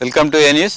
Welcome to A news.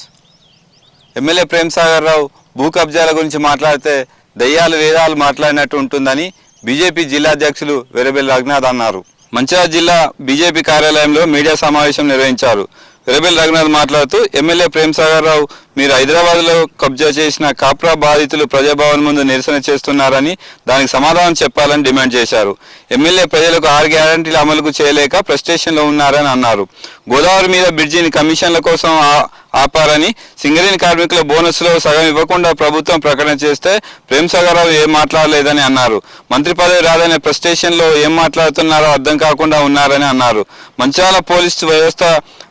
MLA Prem Sagar Rao భూ కబ్జాల గురించి మాట్లాడితే దయ్యాలు వేదాలు మాట్లాడినట్టు ఉంటుందని బీజేపీ జిల్లా అధ్యక్షులు వెరబెల్లి రఘునాథ్ అన్నారు. మంచిర్యాల జిల్లా బీజేపీ కార్యాలయంలో మీడియా సమావేశం నిర్వహించారు. వెరబెల్లి రఘునాథ్ మాట్లాడుతూ ఎమ్మెల్యే ప్రేమ్ సాగర్ రావు మీరు హైదరాబాద్లో కబ్జా చేసిన కాప్రా బాధితులు ప్రజాభవన్ ముందు నిరసన చేస్తున్నారని దానికి సమాధానం చెప్పాలని డిమాండ్ చేశారు. ఎమ్మెల్యే ప్రజలకు ఆరు గ్యారంటీలు అమలుకు చేయలేక ప్రస్టేషన్లో ఉన్నారని అన్నారు. గోదావరి మీద బ్రిడ్జిని కమిషన్ల కోసం ఆ- ఆపారని సింగరేణి కార్మికుల బోనస్లో సగం ఇవ్వకుండా ప్రభుత్వం ప్రకటన చేస్తే ప్రేమ్ సాగర్ రావు ఏం మాట్లాడలేదని అన్నారు. మంత్రి పదవి రాదనే ప్రస్టేషన్లో ఏం మాట్లాడుతున్నారో అర్థం కాకుండా ఉన్నారని అన్నారు. మంచాల పోలీసు వ్యవస్థ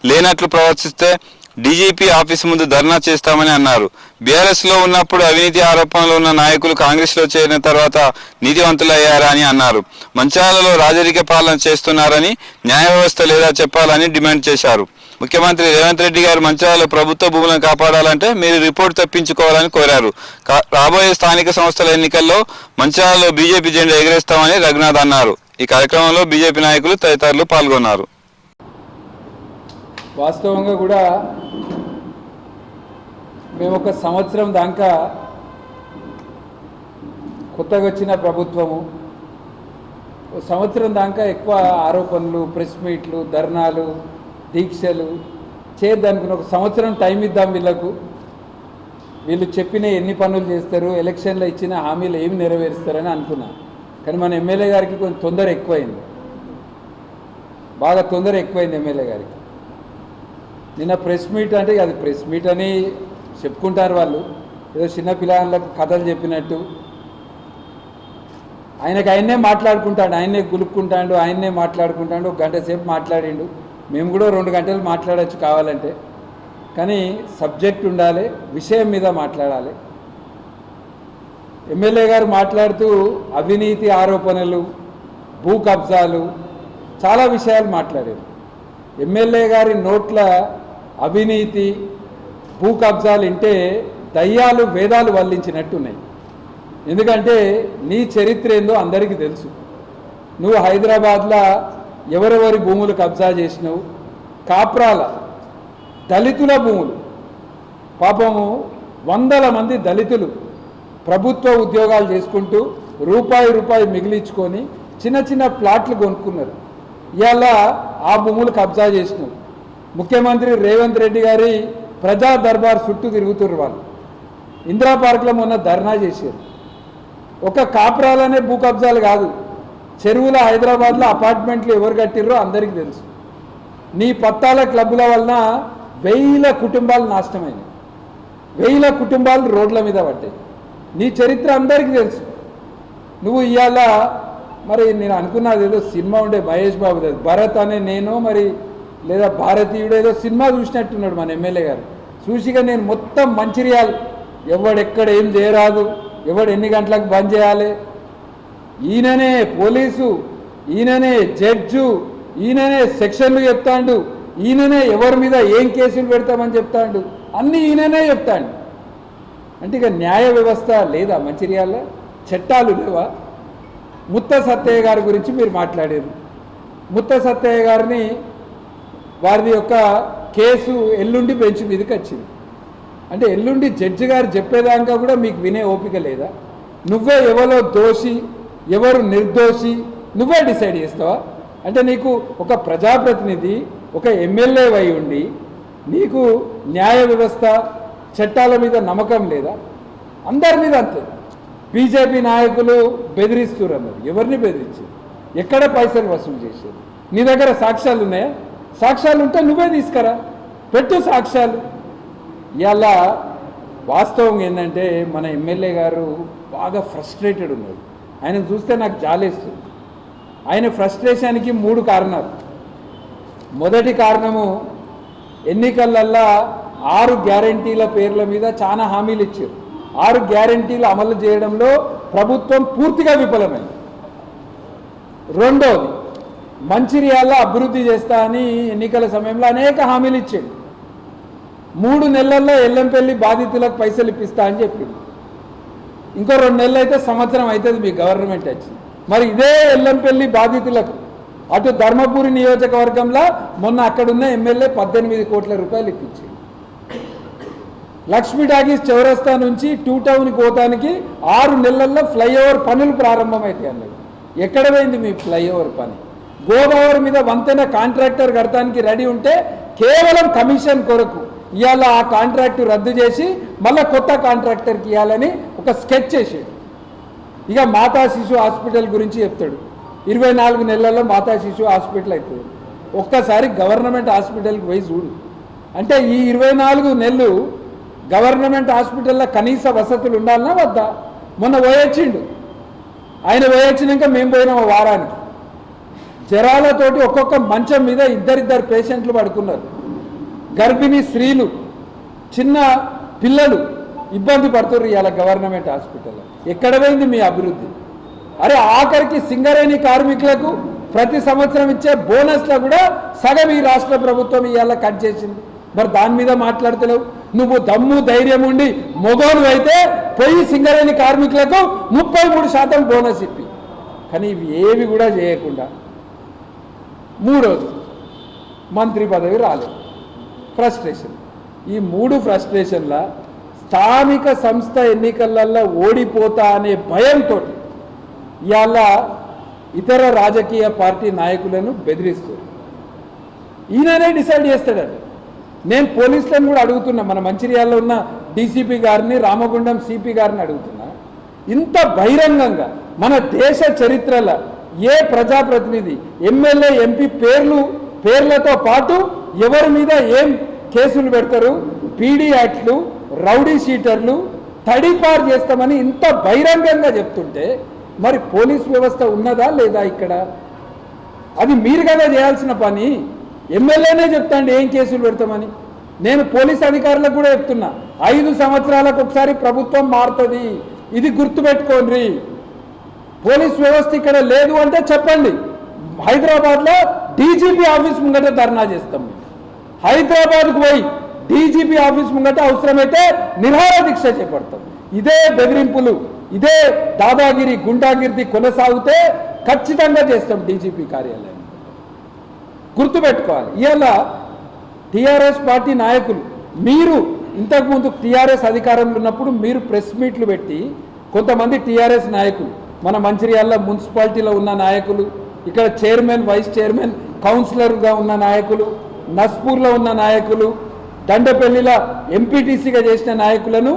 లేనట్లు ప్రవర్తిస్తే డీజీపీ ఆఫీసు ముందు ధర్నా చేస్తామని అన్నారు. బీఆర్ఎస్లో ఉన్నప్పుడు అవినీతి ఆరోపణలు ఉన్న నాయకులు కాంగ్రెస్లో చేరిన తర్వాత నీతివంతులయ్యారా అని అన్నారు. మంచాలలో రాజరిక పాలన చేస్తున్నారని న్యాయ వ్యవస్థ లేదా చెప్పాలని డిమాండ్ చేశారు. ముఖ్యమంత్రి రేవంత్ రెడ్డి గారు మంచాలలో ప్రభుత్వ భూములను కాపాడాలంటే మీరు రిపోర్ట్ తప్పించుకోవాలని కోరారు. కా- రాబోయే స్థానిక సంస్థల ఎన్నికల్లో మంచాలలో బీజేపీ జెండా ఎగరేస్తామని రఘునాథ్ అన్నారు. ఈ కార్యక్రమంలో బీజేపీ నాయకులు తదితరులు పాల్గొన్నారు. వాస్తవంగా కూడా మేము ఒక సంవత్సరం దాకా కొత్తగా వచ్చిన ప్రభుత్వము. సంవత్సరం దాకా ఎక్కువ ఆరోపణలు ప్రెస్ మీట్లు ధర్నాలు దీక్షలు చేద్దానికి ఒక సంవత్సరం టైం ఇద్దాం వీళ్ళకు. వీళ్ళు చెప్పిన ఎన్ని పనులు చేస్తారు ఎలక్షన్లో ఇచ్చిన హామీలు ఏమి నెరవేరుస్తారని అనుకున్నా. కానీ మన ఎమ్మెల్యే గారికి కొంచెం తొందర ఎక్కువైంది. బాగా తొందర ఎక్కువైంది ఎమ్మెల్యే గారికి. నిన్న ప్రెస్ మీట్ అంటే అది ప్రెస్ మీట్ అని చెప్పుకుంటారు వాళ్ళు. ఏదో చిన్న పిల్లలకు కథలు చెప్పినట్టు. ఆయనకి ఆయన్నే మాట్లాడుకుంటాడు ఆయన్నే గులుక్కుంటాడు ఆయన్నే మాట్లాడుకుంటాడు ఒక గంట సేపు మాట్లాడిండు. మేము కూడా రెండు గంటలు మాట్లాడచ్చు కావాలంటే. కానీ సబ్జెక్ట్ ఉండాలి విషయం మీద మాట్లాడాలి. ఎమ్మెల్యే గారు మాట్లాడుతూ అవినీతి ఆరోపణలు భూ కబ్జాలు చాలా విషయాలు మాట్లాడారు. ఎమ్మెల్యే గారి నోట్ల అవినీతి భూ కబ్జాలు అంటే దయ్యాలు వేదాలు వల్లించినట్టున్నాయి. ఎందుకంటే నీ చరిత్ర ఏందో అందరికీ తెలుసు. నువ్వు హైదరాబాద్లో ఎవరెవరి భూములు కబ్జా చేసినావు? కాప్రాల దళితుల భూములు. పాపము వందల మంది దళితులు ప్రభుత్వ ఉద్యోగాలు చేసుకుంటూ రూపాయి రూపాయి మిగిలించుకొని చిన్న చిన్న ప్లాట్లు కొనుక్కున్నారు. ఇలా ఆ భూములు కబ్జా చేసినావు. ముఖ్యమంత్రి రేవంత్ రెడ్డి గారి ప్రజా దర్బార్ చుట్టూ తిరుగుతున్నారు వాళ్ళు. ఇందిరా పార్క్లో మొన్న ధర్నా చేశారు. ఒక కాపురాలనే భూ కబ్జాలు కాదు. చెరువుల హైదరాబాద్లో అపార్ట్మెంట్లు ఎవరు కట్టిర్రో అందరికీ తెలుసు. నీ పత్తాల క్లబ్బుల వలన వేల కుటుంబాలు నాశనమైనవి వేల కుటుంబాలు రోడ్ల మీద పడ్డాయి. నీ చరిత్ర అందరికీ తెలుసు. నువ్వు ఇవాళ మరి నేను అనుకున్నది ఏదో సినిమా ఉండే మహేష్ బాబు భరత్ అనే నేను మరి లేదా భారతీయుడు ఏదో సినిమా చూసినట్టున్నాడు మన ఎమ్మెల్యే గారు. చూసిగా నేను మొత్తం మంచిర్యాల్ ఎవడెక్కడ ఏం చేయరాదు ఎవడు ఎన్ని గంటలకు బంద్ చేయాలి? ఈయననే పోలీసు ఈయననే జడ్జు ఈయననే సెక్షన్లు చెప్తాండు ఈయననే ఎవరి మీద ఏం కేసులు పెడతామని చెప్తాండు. అన్నీ ఈయననే చెప్తాండు. అంటే ఇక న్యాయ వ్యవస్థ లేదా మంచిర్యాల? చట్టాలు లేవా? ముత్త సత్తయ్య గారి గురించి మీరు మాట్లాడారు ముత్త సత్తయ్య గారిని వారిది యొక్క కేసు ఎల్లుండి బెంచ్ మీదకి వచ్చింది. అంటే ఎల్లుండి జడ్జి గారు చెప్పేదాకా కూడా మీకు వినే ఓపిక లేదా? నువ్వే ఎవరో దోషి ఎవరు నిర్దోషి నువ్వే డిసైడ్ చేస్తావా? అంటే నీకు ఒక ప్రజాప్రతినిధి ఒక ఎమ్మెల్యే అయి ఉండి నీకు న్యాయ వ్యవస్థ చట్టాల మీద నమ్మకం లేదా? అందరి మీద అంతే. బీజేపీ నాయకులు బెదిరిస్తున్నారు అన్నారు ఎవరిని బెదిరించారు ఎక్కడ పైసలు వసూలు చేశారు నీ దగ్గర సాక్ష్యాలు ఉన్నాయా? సాక్ష్యాలు ఉంటే నువ్వే తీసుకురా. పెట్టు సాక్ష్యాలు. ఇలా వాస్తవం ఏంటంటే మన ఎమ్మెల్యే గారు బాగా ఫ్రస్ట్రేటెడ్ ఉన్నారు. ఆయన చూస్తే నాకు జాలేస్తుంది. ఆయన ఫ్రస్ట్రేషన్కి మూడు కారణాలు. మొదటి కారణము ఎన్నికలల్లా ఆరు గ్యారంటీల పేర్ల మీద చాలా హామీలు ఇచ్చారు. ఆరు గ్యారంటీలు అమలు చేయడంలో ప్రభుత్వం పూర్తిగా విఫలమైంది. రెండోది మంచిర్యాల అభివృద్ధి చేస్తా అని ఎన్నికల సమయంలో అనేక హామీలు ఇచ్చాడు. మూడు నెలల్లో ఎల్లంపల్లి బాధితులకు పైసలు ఇప్పిస్తా అని చెప్పింది ఇంకో రెండు నెలలు అయితే సంవత్సరం అవుతుంది మీ గవర్నమెంట్ వచ్చి. మరి ఇదే ఎల్లంపల్లి బాధితులకు అటు ధర్మపురి నియోజకవర్గంలో మొన్న అక్కడున్న ఎమ్మెల్యే పద్దెనిమిది కోట్ల రూపాయలు ఇప్పించింది లక్ష్మీ టాకీస్ చౌరస్తా నుంచి టూ టౌన్ పోతానికి ఆరు నెలల్లో ఫ్లైఓవర్ పనులు ప్రారంభమవుతాయి అన్నది ఎక్కడ పోయింది మీ ఫ్లైఓవర్ పని? గోదావరి మీద వంతెన కాంట్రాక్టర్ కడతానికి రెడీ ఉంటే కేవలం కమిషన్ కొరకు ఇవాళ ఆ కాంట్రాక్ట్ రద్దు చేసి మళ్ళీ కొత్త కాంట్రాక్టర్కి ఇవ్వాలని ఒక స్కెచ్ చేసాడు ఇక మాతా శిశు హాస్పిటల్ గురించి చెప్తాడు. ఇరవై నాలుగు నెలల్లో మాతా శిశు హాస్పిటల్ అవుతుంది ఒక్కసారి గవర్నమెంట్ హాస్పిటల్కి పోయి చూడు. అంటే ఈ ఇరవై నాలుగు నెలలు గవర్నమెంట్ హాస్పిటల్లో కనీస వసతులు ఉండాలన్నా వద్దా? మొన్న పోయొచ్చిండు. ఆయన పోయొచ్చినాక మేము పోయినాం వారానికి. జ్వరాలతోటి ఒక్కొక్క మంచం మీద ఇద్దరిద్దరు పేషెంట్లు పడుకున్నారు. గర్భిణీ స్త్రీలు చిన్న పిల్లలు ఇబ్బంది పడుతున్నారు ఇవాళ గవర్నమెంట్ హాస్పిటల్లో. ఎక్కడ పోయింది మీ అభివృద్ధి? అరే ఆఖరికి సింగరేణి కార్మికులకు ప్రతి సంవత్సరం ఇచ్చే బోనస్లో కూడా సగం ఈ రాష్ట్ర ప్రభుత్వం ఇవాళ కట్ చేసింది. మరి దాని మీద మాట్లాడతలేవు. నువ్వు దమ్ము ధైర్యం ఉండి మొగోలు అయితే పోయి సింగరేణి కార్మికులకు ముప్పై మూడు శాతం బోనస్ ఇప్పి. కానీ ఇవి ఏవి కూడా చేయకుండా మూడోది మంత్రి పదవి రాలేదు. ఫ్రస్ట్రేషన్ ఈ మూడు ఫ్రస్ట్రేషన్ల స్థానిక సంస్థ ఎన్నికలలో ఓడిపోతా అనే భయంతో ఇవాళ ఇతర రాజకీయ పార్టీ నాయకులను బెదిరిస్తారు ఈయననే డిసైడ్ చేస్తాడండి. నేను పోలీసులను కూడా అడుగుతున్నా మన మంచిర్యాలలో ఉన్న డీసీపీ గారిని రామగుండం సిపి గారిని అడుగుతున్నా. ఇంత బహిరంగంగా మన దేశ చరిత్రలో ఏ ప్రజాప్రతినిధి ఎమ్మెల్యే ఎంపీ పేర్లు పేర్లతో పాటు ఎవరి మీద ఏం కేసులు పెడతారు పీడీ యాక్ట్లు రౌడీ షీటర్లు తడిపారు చేస్తామని ఇంత బహిరంగంగా చెప్తుంటే మరి పోలీస్ వ్యవస్థ ఉన్నదా లేదా ఇక్కడ? అది మీరు కదా చేయాల్సిన పని. ఎమ్మెల్యేనే చెప్తాండి ఏం కేసులు పెడతామని. నేను పోలీస్ అధికారులకు కూడా చెప్తున్నా ఐదు సంవత్సరాలకు ఒకసారి ప్రభుత్వం మారుతుంది. ఇది గుర్తుపెట్టుకోండి. పోలీస్ వ్యవస్థ ఇక్కడ లేదు అంటే చెప్పండి. హైదరాబాద్లో డీజీపీ ఆఫీస్ ముంగట ధర్నా చేస్తాం. హైదరాబాద్కు పోయి డీజీపీ ఆఫీస్ ముంగట అవసరమైతే నిరాహార దీక్ష చేపడతాం. ఇదే బెదిరింపులు ఇదే దాదాగిరి గుండాగిరి కొనసాగితే ఖచ్చితంగా చేస్తాం డీజీపీ కార్యాలయం. గుర్తుపెట్టుకోవాలి. ఇవాళ టీఆర్ఎస్ పార్టీ నాయకులు మీరు ఇంతకుముందు టీఆర్ఎస్ అధికారంలో ఉన్నప్పుడు మీరు ప్రెస్ మీట్లు పెట్టి కొంతమంది టీఆర్ఎస్ నాయకులు మన మంచిర్యాల మున్సిపాలిటీలో ఉన్న నాయకులు ఇక్కడ చైర్మన్ వైస్ చైర్మన్ కౌన్సిలర్గా ఉన్న నాయకులు నస్పూర్లో ఉన్న నాయకులు దండపల్లిల ఎంపీటీసీగా చేసిన నాయకులను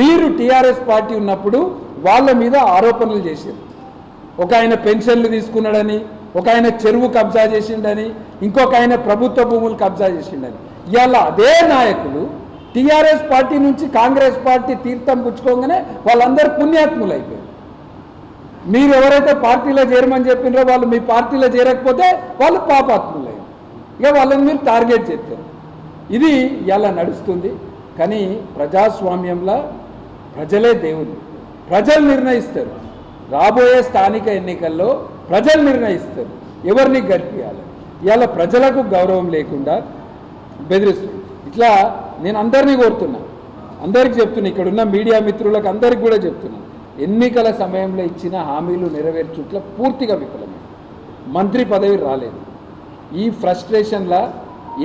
మీరు టీఆర్ఎస్ పార్టీ ఉన్నప్పుడు వాళ్ళ మీద ఆరోపణలు చేశారు. ఒక ఆయన పెన్షన్లు తీసుకున్నాడని ఒక ఆయన చెరువు కబ్జా చేసిండని ఇంకొక ఆయన ప్రభుత్వ భూములు కబ్జా చేసిండని. ఇవాళ అదే నాయకులు టీఆర్ఎస్ పార్టీ నుంచి కాంగ్రెస్ పార్టీ తీర్థం పుచ్చుకోగానే వాళ్ళందరూ పుణ్యాత్ములు అయిపోయారు మీరు ఎవరైతే పార్టీలో చేరమని చెప్పినారో వాళ్ళు మీ పార్టీలో చేరకపోతే వాళ్ళు పాపాత్ములే. ఇక వాళ్ళని మీరు టార్గెట్ చేస్తారు. ఇది ఇలా నడుస్తుంది. కానీ ప్రజాస్వామ్యంలో ప్రజలే దేవుడు ప్రజలు నిర్ణయిస్తారు. రాబోయే స్థానిక ఎన్నికల్లో ప్రజలు నిర్ణయిస్తారు. ఎవరిని గడిపియాలి ఇవాళ ప్రజలకు గౌరవం లేకుండా బెదిరిస్తుంది. ఇట్లా నేను అందరినీ కోరుతున్నా. అందరికి చెప్తున్నా. ఇక్కడున్న మీడియా మిత్రులకు అందరికి కూడా చెప్తున్నాను ఎన్నికల సమయంలో ఇచ్చిన హామీలు నెరవేర్చుట్ల పూర్తిగా విఫలమైంది మంత్రి పదవి రాలేదు. ఈ ఫ్రస్ట్రేషన్లా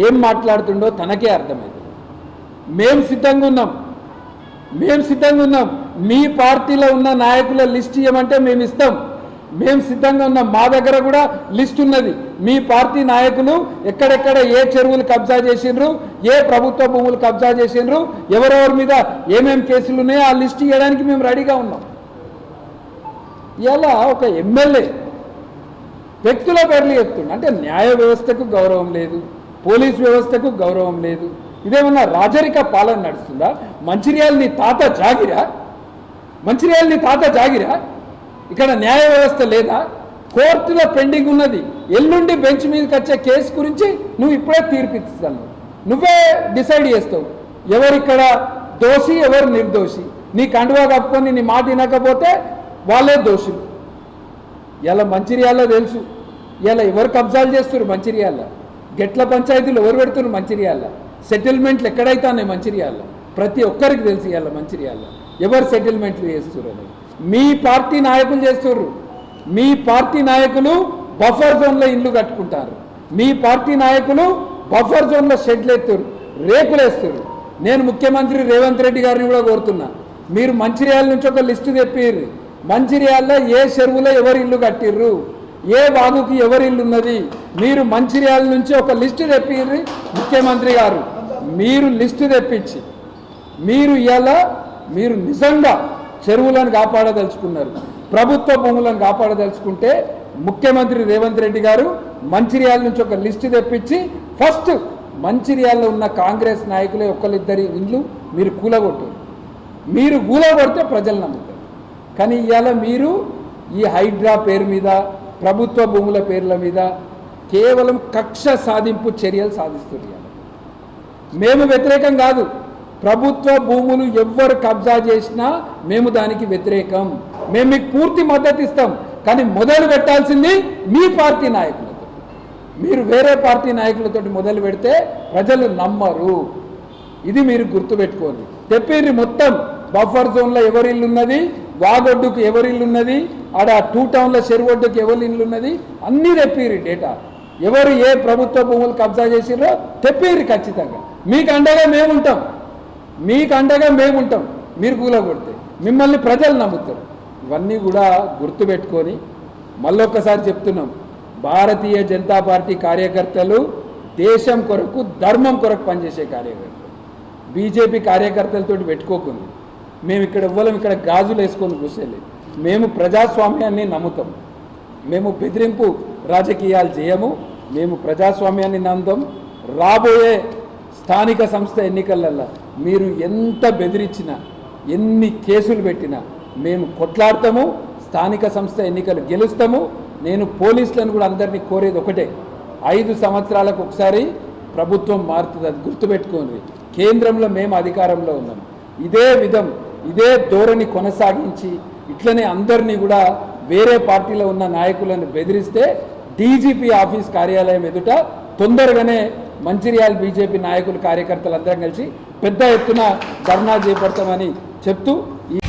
ఏం మాట్లాడుతుండో తనకే అర్థమైంది. మేం సిద్ధంగా ఉన్నాం. మేము సిద్ధంగా ఉన్నాం. మీ పార్టీలో ఉన్న నాయకుల లిస్ట్ ఇవ్వమంటే మేము ఇస్తాం. మేము సిద్ధంగా ఉన్నాం. మా దగ్గర కూడా లిస్ట్ ఉన్నది. మీ పార్టీ నాయకులు ఎక్కడెక్కడ ఏ చెరువులు కబ్జా చేసిండ్రు ఏ ప్రభుత్వ భూములు కబ్జా చేసిండ్రు ఎవరెవరి మీద ఏమేమి కేసులు ఉన్నాయో ఆ లిస్ట్ ఇవ్వడానికి మేము రెడీగా ఉన్నాం. ఇలా ఒక ఎమ్మెల్యే వ్యక్తుల పేర్లు చెప్తుండ. అంటే న్యాయ వ్యవస్థకు గౌరవం లేదు పోలీస్ వ్యవస్థకు గౌరవం లేదు ఇదేమన్నా రాజరిక పాలన నడుస్తుందా? మంచిర్యాల నీ తాత జాగిరా? మంచిర్యాల నీ తాత జాగిరా? ఇక్కడ న్యాయ వ్యవస్థ లేదా? కోర్టులో పెండింగ్ ఉన్నది. ఎల్లుండి బెంచ్ మీదకి వచ్చే కేసు గురించి నువ్వు ఇప్పుడే తీర్పిస్తాను నువ్వే డిసైడ్ చేస్తావు. ఎవరిక్కడ దోషి ఎవరు నిర్దోషి? నీ కండువా కప్పుకొని నీ మాట వినకపోతే వాళ్ళే దోషులు. ఇలా మంచిర్యాల తెలుసు. ఇలా ఎవరు కబ్జాలు చేస్తున్నారు మంచిర్యాల గెట్ల పంచాయతీలు ఎవరు పెడుతున్నారు మంచిర్యాల సెటిల్మెంట్లు ఎక్కడైతే ఉన్నాయి మంచిర్యాల ప్రతి ఒక్కరికి తెలుసు ఇలా మంచిర్యాల ఎవరు సెటిల్మెంట్లు చేస్తున్నారు అని మీ పార్టీ నాయకులు చేస్తున్నారు. మీ పార్టీ నాయకులు బఫర్ జోన్లో ఇల్లు కట్టుకుంటారు. మీ పార్టీ నాయకులు బఫర్ జోన్లో షెడ్లు ఎత్తురు రేకులు వేస్తారు. నేను ముఖ్యమంత్రి రేవంత్ రెడ్డి గారిని కూడా కోరుతున్నా. మీరు మంచిర్యాల నుంచి ఒక లిస్టు తెప్పిర్రు. మంచిర్యాలలో ఏ చెరువులో ఎవరి ఇల్లు కట్టిర్రు? ఏ వాగుకి ఎవరి ఇల్లు ఉన్నది? మీరు మంచిర్యాల నుంచి ఒక లిస్టు తెప్పిర్రు ముఖ్యమంత్రి గారు. మీరు లిస్టు తెప్పించి మీరు ఇలా మీరు నిజంగా చెరువులను కాపాడదలుచుకున్నారు. ప్రభుత్వ భూములను కాపాడదలుచుకుంటే ముఖ్యమంత్రి రేవంత్ రెడ్డి గారు మంచిర్యాల నుంచి ఒక లిస్టు తెప్పించి ఫస్ట్ మంచిర్యాలలో ఉన్న కాంగ్రెస్ నాయకులే ఒకళ్ళిద్దరి ఇండ్లు మీరు కూలగొట్టారు. మీరు కూలగొడితే ప్రజలు నమ్ముతారు. కానీ ఇవాళ మీరు ఈ హైడ్రా పేరు మీద ప్రభుత్వ భూముల పేర్ల మీద కేవలం కక్ష సాధింపు చర్యలు సాధిస్తున్నారు మేము వ్యతిరేకం కాదు. ప్రభుత్వ భూములు ఎవ్వరు కబ్జా చేసినా మేము దానికి వ్యతిరేకం. మేము మీకు పూర్తి మద్దతు ఇస్తాం. కానీ మొదలు పెట్టాల్సింది మీ పార్టీ నాయకులతో. మీరు వేరే పార్టీ నాయకులతో మొదలు పెడితే ప్రజలు నమ్మరు. ఇది మీరు గుర్తుపెట్టుకోండి. తెప్పిర్రి మొత్తం. బఫర్ జోన్లో ఎవరి ఇల్లు ఉన్నది? వాగొడ్డుకు ఎవరి ఇల్లు ఉన్నది? ఆడ టూ టౌన్లో చెరువొడ్డుకు ఎవరి ఇల్లు ఉన్నది? అన్నీ తెప్పిర్రి డేటా. ఎవరు ఏ ప్రభుత్వ భూములు కబ్జా చేసిర్రో తెప్పిర్రి ఖచ్చితంగా. మీకు అండగా మేము ఉంటాం. మీకు అండగా మేము ఉంటాం. మీరు కూలగొడితే. మిమ్మల్ని ప్రజలు నమ్ముతారు. ఇవన్నీ కూడా గుర్తుపెట్టుకొని మళ్ళొక్కసారి చెప్తున్నాం. భారతీయ జనతా పార్టీ కార్యకర్తలు దేశం కొరకు ధర్మం కొరకు పనిచేసే కార్యకర్తలు. బీజేపీ కార్యకర్తలతో పెట్టుకోకుంది మేము ఇక్కడ ఇవ్వలేం ఇక్కడ గాజులు వేసుకొని కూర్చోలేదు. మేము ప్రజాస్వామ్యాన్ని నమ్ముతాం. మేము బెదిరింపు రాజకీయాలు చేయము. మేము ప్రజాస్వామ్యాన్ని నమ్ముతాం. రాబోయే స్థానిక సంస్థ ఎన్నికలల్లో మీరు ఎంత బెదిరించినా ఎన్ని కేసులు పెట్టినా మేము కొట్లాడతాము. స్థానిక సంస్థ ఎన్నికలు గెలుస్తాము. నేను పోలీసులను కూడా అందరినీ కోరేది ఒకటే. ఐదు సంవత్సరాలకు ఒకసారి ప్రభుత్వం మారుతుంది. అది గుర్తుపెట్టుకోండి. కేంద్రంలో మేము అధికారంలో ఉన్నాం. ఇదే విధం ఇదే ధోరణి కొనసాగించి ఇట్లనే అందరినీ కూడా వేరే పార్టీలో ఉన్న నాయకులను బెదిరిస్తే డీజీపీ ఆఫీస్ కార్యాలయం ఎదుట తొందరగానే మంచిర్యాల బీజేపీ నాయకులు కార్యకర్తలు అందరం కలిసి పెద్ద ఎత్తున ధర్నా చేపడతామని చెప్తూ ఈ